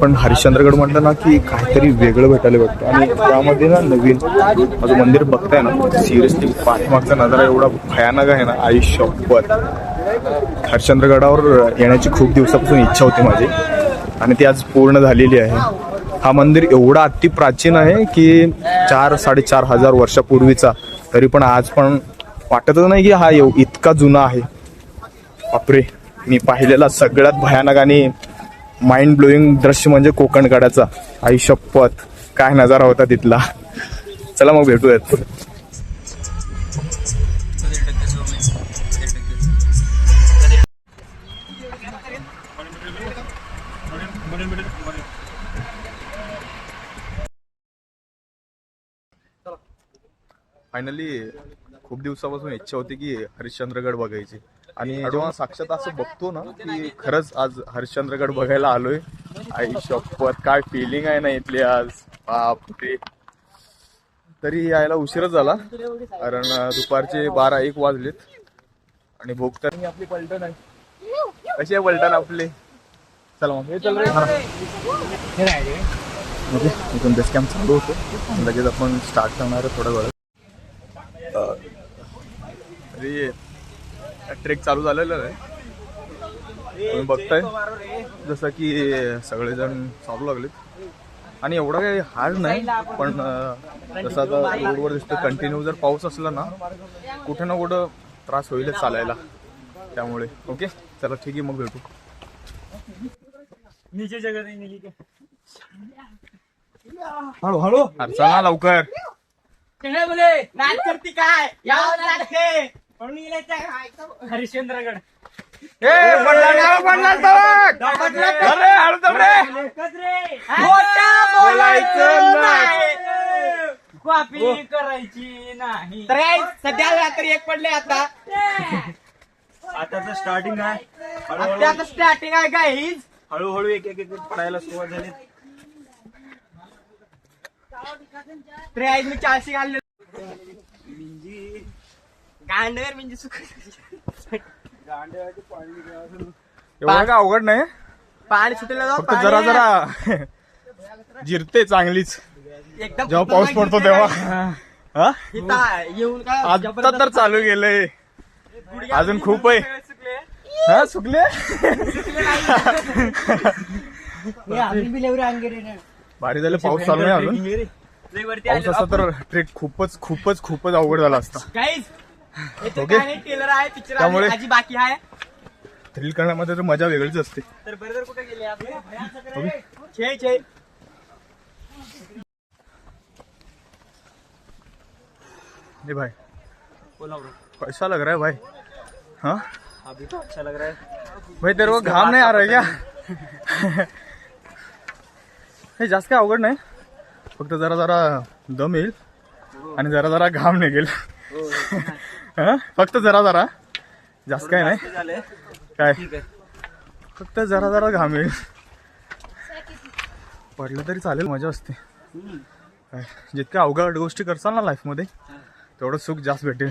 पण हरिश्चंद्रगड म्हटलं ना की काहीतरी वेगळं भेटायला भेटतं. आणि त्यामध्ये ना नवीन माझं मंदिर बघताय ना सिरियसली पाठीमागचा नजारा एवढा भयानक आहे ना आयुष्यभर हरिश्चंद्रगडावर येण्याची खूप दिवसापासून इच्छा होती माझी. आणि ती आज पूर्ण झालेली आहे. हा मंदिर एवढा अति प्राचीन आहे की चार साडेचार हजार वर्षापूर्वीचा. तरी पण आज पण वाटतच नाही की हा इतका जुना आहे. बापरे मी पाहिलेला सगळ्यात भयानक आणि माइंड ब्लोईंग दृश्य म्हणजे कोकणकड्याचा आई शपथ. काय नजारा होता तिथला. चला मग भेटूयात. फायनली खूप दिवसापासून इच्छा होती की हरिश्चंद्रगड बघायची. आणि जेव्हा साक्षात असं बघतो ना की खरंच आज हरिश्चंद्रगड बघायला आलोय. आई शपथ काय फिलिंग आहे ना इथली आज? बापरे. तरी यायला उशीरच झाला कारण दुपारचे बारा एक वाजलेत. आणि भोग तर आपली पलटण आहे. कशी आहे पलटण आपली? चला मग. हे चल रे. इथून बेस कॅम्प चालू होतो. लगेच आपण स्टार्ट करणार थोड्या तरी ट्रेक चालू झालेलं आहे. तुम्ही बघताय. जसं की सगळेजण चालू लागलेत. आणि एवढा काही हार्ड नाही पण जसं आता रोडवर दिसतं कंटिन्यू जर पाऊस असला ना कुठे ना कुठं त्रास होईलच चालायला. त्यामुळे ओके? चला ठीक आहे मग भेटू. हळू हळू. अरे चला लवकर. काय? हरिश्चंद्रगड. बोलायचं कॉपी करायची नाही. तर काय सध्या रात्री एक पडले आता. आता तर स्टार्टिंग आहे. आता आता स्टार्टिंग आहे काय हीच हळूहळू एक एक एक पडायला सुरुवात झाली. तर आज मी चारशे घालले गांडवर म्हणजे एवढं का अवघड नाही? पाणी सुटलं जाऊ फक्त जरा जरा जिरते चांगलीच. एकदम जेव्हा पाऊस पडतो तेव्हा. हा? इथं येऊन काय आता तर चालू गेलंय. अजून खूप आहे. हा सुकले? भारी झालं पाऊस चालू आहे अजून. पाऊस असता तर ट्रेक खूपच खूपच खूपच अवघड झाला असता. काहीच ओके. टेलर आहे पिक्चर त्यामुळे- आजी बाकी आहे. थ्रिल करण्यामध्ये तर मजा वेगळीच असते. तर बरोबर कुठे गेले आपण छे छे. ए भाई. बोला ब्रो कैसा लग रहा है भाई. हाँ? अभी तो अच्छा लग रहा है. भाई तेरे को घाम नहीं आ रहा है क्या? हे जास्त काय अवघड नाही. फक्त जरा जरा दम येईल आणि जरा जरा घाम निघेल. हा? फक्त जरा जरा. जास्त काय नाही. काय? फक्त जरा जरा घाम येईल. पडलं तरी चालेल मजा असते. काय? जितक्या अवघड गोष्टी करसाल ना लाईफमध्ये तेवढं सुख जास्त भेटेल.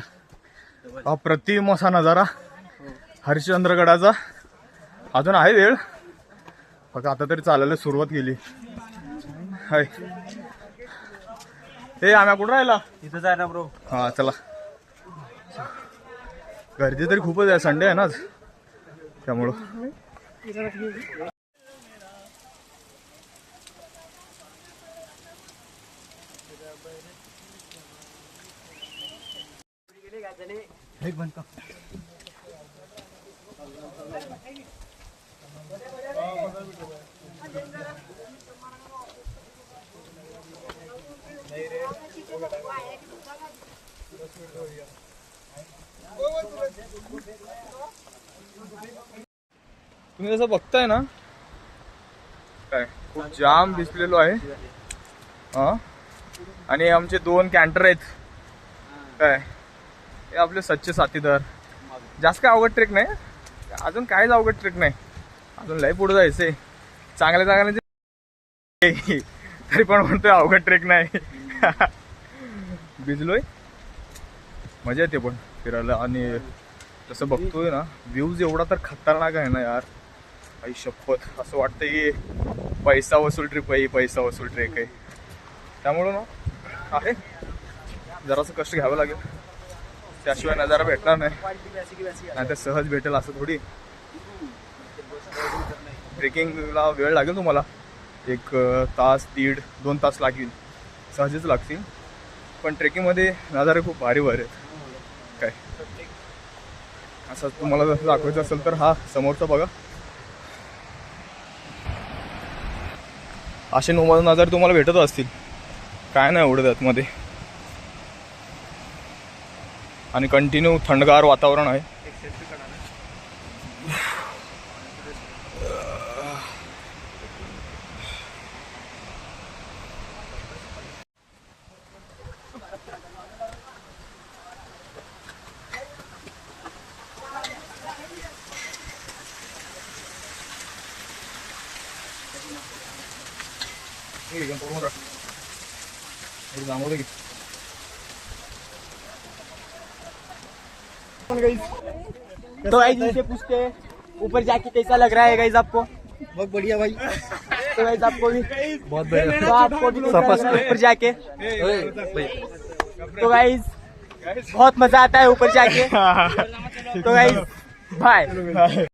अप्रतिम असा नजारा हरिश्चंद्रगडाचा. अजून आहे वेळ. फक्त आता तरी चालायला सुरुवात केली. हाय. हे आम्ही कुठं राहिला? इथंच आहे ना ब्रो. हा चला. गर्दी तरी खूपच आहे. संडे आहे ना आज? त्यामुळं. तुम्ही जसं बघताय ना काय खूप जाम दिसलेलो आहे. हा? आणि आमचे दोन कॅन्टर आहेत. काय? हे आपले सच्चे साथीदार. जास्त काय अवघड ट्रेक नाही. अजून काहीच अवघड ट्रेक नाही. अजून लय पुढे जायचंय चांगल्या चांगले तरी पण म्हणतोय अवघड ट्रेक नाही. भिजलोय. मजा येते पण फिरायला. आणि तसं बघतोय ना व्ह्यूज एवढा तर खतरनाक आहे ना यार. आई शपथ. असं वाटतंय की पैसा वसूल ट्रिप आहे ही पैसा वसूल ट्रेक आहे. त्यामुळं ना आहे. जरासं कष्ट घ्यावं लागेल. त्याशिवाय नजारा भेटणार नाही. नाही तर सहज भेटेल असं थोडी. ट्रेकिंगला वेळ लागेल तुम्हाला. एक तास दीड दोन तास लागेल. सहजच लागतील. पण ट्रेकिंगमध्ये नजारे खूप भारी भारी आहेत. काय? असं तुम्हाला जसं दाखवायचं असेल तर हा समोरचा बघा. असे नोमाद नजारे तुम्हाला भेटत असतील. काय नाही एवढं त्यातमध्ये. आणि कंटिन्यू थंडगार वातावरण आहे. तो गाइस इनसे पूछते हैं ऊपर जाके कैसा लग रहा है गाइस आपको? बहुत बढ़िया भाई। तो गाइस आपको भी बहुत बढ़िया। तो आपको भी कैसा लग रहा है ऊपर जाके? तो गाइस बहुत मजा आता है ऊपर जाके। तो गाइस बाय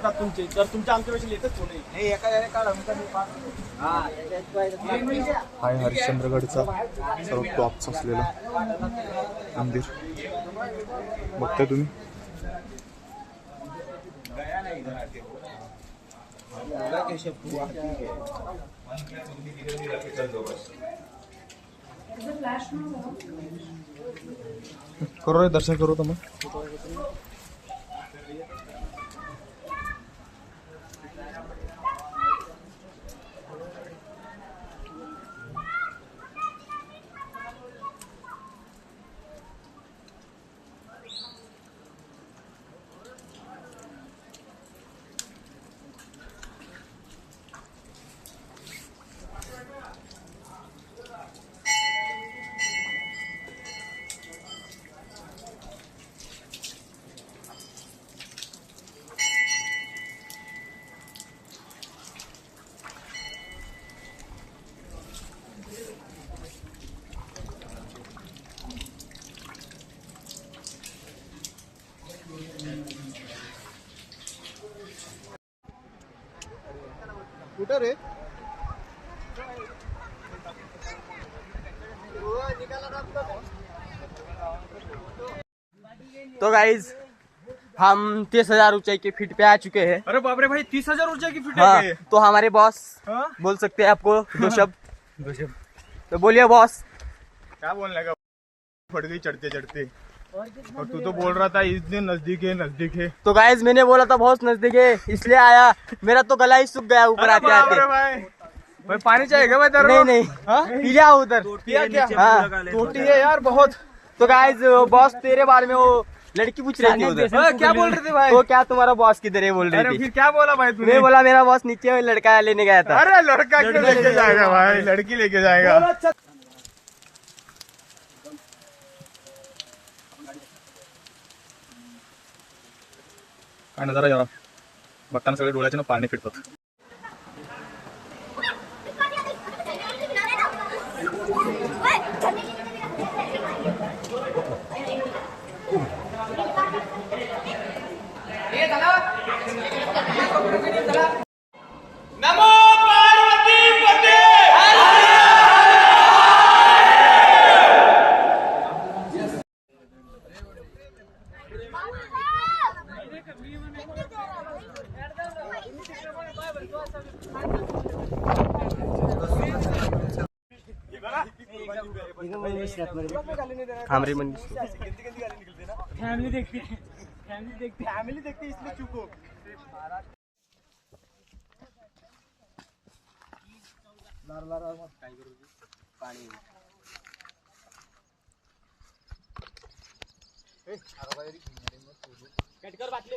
होतात तुमचे. तर तुमच्या आमच्यापेक्षा लेटच कोणी. हाय हरिश्चंद्रगडचा सर्व टॉपचा असलेला. मंदिर. बघताय तुम्ही? करो रे दर्शन करू तर मग कुठं रे तो गाइस हम तीस हज़ार ऊंचाई के फीट पे आ चुके हैं। अरे बापरे भाई तीस हज़ार ऊंचाई की फिट हाँ तो हमारे बॉस हाँ? बोल सकते हैं आपको दो शब्द दो शब्द तो बोलिए बॉस क्या बोलने का? फट गई चढ़ते चढ़ते और तू तो बोल रहा था इतने नज़दीक है नज़दीक है। तो गाइस मैंने बोला था बहुत नज़दीक है इसलिए आया। मेरा तो गला ही सूख गया ऊपर आते आते भाई। भाई पानी चाहिए भाई तेरे नहीं हाँ? नहीं। पी लिया उधर। पिया क्या हाँ। टूटी है यार बहुत। तो गाइस बॉस तेरे बारे में वो लड़की पूछ रही थी उधर। हाँ, क्या बोल रहे थे भाई? तो क्या तुम्हारा बॉस किधर है बोल रही थी। फिर क्या बोला भाई तूने? मैं बोला मेरा बॉस नीचे लड़का लेने गया था। अरे लड़का क्यों लेके जाएगा भाई? लड़की लेके जाएगा। आणि नजारा यार बघताना सगळे डोळ्याचे ना पाणी फिटतात खामरे मंदिर. फैमिली देखती देखती फैमिली देखते इसलिए चुप हो बाटली.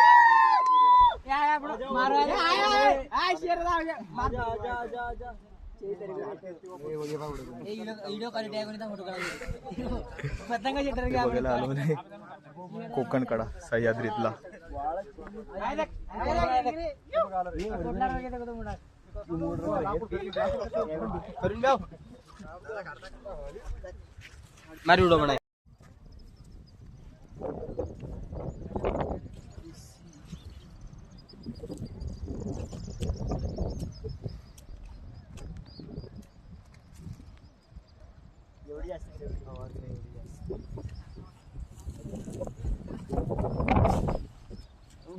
कोकण कडा सह्याद्रीतला. मारी व्हिडिओ बनाय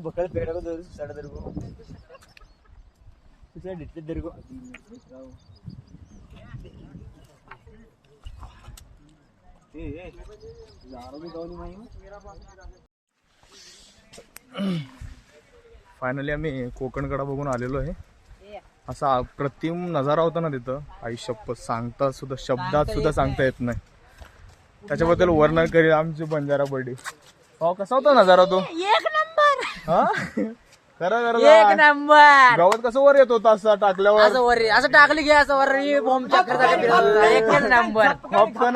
बकल पेड़ा को दो साढ़े दर को तुझे डिटले दर को फायनली आम्ही कोकणकडा बघून आलेलो आहे. असा अप्रतिम नजारा होता ना तिथं. आई शपथ सांगता सुद्धा शब्दात सुद्धा सांगता येत नाही. त्याच्याबद्दल वर्णन करेल आमची बंजारा बर्डी. हो कसा होता नजारा तो? एक नंबर. हा? खरं एक खरं. नंबर. गावात कसं वर येत होता असं टाकल्यावर? असं वर असं टाकली घे असं वर बॉम्ब चक्कर एक नंबर.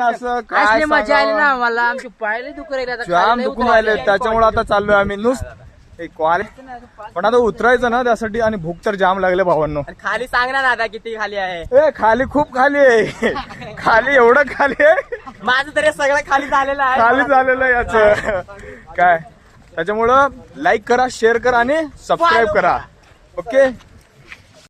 असं काय असली मजा आली सांगावं. ना आम्हाला. आमची पायले दुखू राहिले आता जाम खाली लय दुखून उतरायला. राहिले त्याच्यामुळे आता चाललोय आम्ही. नुस एक पण आता उतरायचं ना त्यासाठी आणि भूक तर जाम लागले भावांनो. खाली सांग ना दादा किती खाली आहे. ए खाली खूप खाली आहे. खाली एवढं खाली आहे. माझं तरी सगळं खाली झालेलं आहे. खाली झालेलं आहे याच. काय? त्याच्यामुळं लाईक करा शेअर करा आणि सबस्क्राईब करा. ओके